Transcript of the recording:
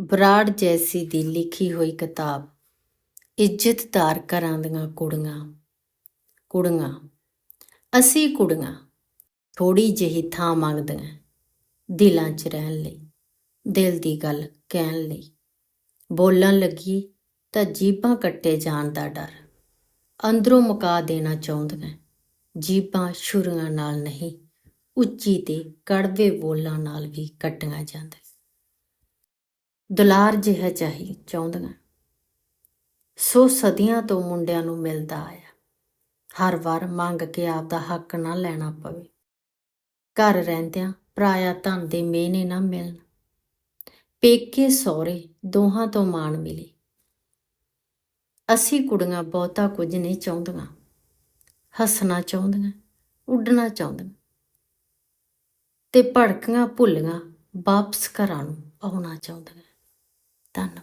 ਬਰਾੜ ਜੈਸੀ ਦੀ ਲਿਖੀ ਹੋਈ ਕਿਤਾਬ ਇੱਜ਼ਤਦਾਰ ਘਰਾਂ ਦੀਆਂ ਕੁੜੀਆਂ ਕੁੜੀਆਂ, ਅਸੀਂ ਕੁੜੀਆਂ ਥੋੜੀ ਜਿਹੀ ਥਾਂ ਮੰਗਦੀਆਂ, ਦਿਲਾਂ 'ਚ ਰਹਿਣ ਲਈ, ਦਿਲ ਦੀ ਗੱਲ ਕਹਿਣ ਲਈ। ਬੋਲਣ ਲੱਗੀ ਤਾਂ ਜੀਬਾਂ ਕੱਟੇ ਜਾਣ ਦਾ ਡਰ, ਅੰਦਰੋਂ ਮੁਕਾ ਦੇਣਾ ਚਾਹੁੰਦੀਆਂ। ਜੀਬਾਂ ਛੁਰੀਆਂ ਨਾਲ ਨਹੀਂ, ਉੱਚੀ ਤੇ ਕੜਵੇ ਬੋਲਾਂ ਨਾਲ ਵੀ ਕੱਟੀਆਂ ਜਾਂਦੀਆਂ। ਦੁਲਾਰ ਜਿਹਾ ਚਾਹੀ ਚਾਹੁੰਦੀਆਂ। ਸੋ ਸਦੀਆਂ ਤੋਂ ਮੁੰਡਿਆਂ ਨੂੰ ਮਿਲਦਾ ਆਇਆ। ਹਰ ਵਾਰ ਮੰਗ ਕੇ ਆਪਦਾ ਹੱਕ ਨਾ ਲੈਣਾ ਪਵੇ। ਘਰ ਰਹਿੰਦਿਆਂ ਪਰਾਇਆ ਧਨ ਦੇ ਮਿਹਨੇ ਨਾ ਮਿਲਣ। ਪੇਕੇ ਸਹੁਰੇ ਦੋਹਾਂ ਤੋਂ ਮਾਣ ਮਿਲੇ। ਅਸੀਂ ਕੁੜੀਆਂ ਬਹੁਤਾ ਕੁਝ ਨਹੀਂ ਚਾਹੁੰਦੀਆਂ। ਹੱਸਣਾ ਚਾਹੁੰਦੀਆਂ, ਉੱਡਣਾ ਚਾਹੁੰਦੀਆਂ। ਤੇ ਭੜਕੀਆਂ ਭੁੱਲੀਆਂ ਵਾਪਸ ਘਰਾਂ ਨੂੰ ਆਉਣਾ ਚਾਹੁੰਦੀਆਂ। ventana.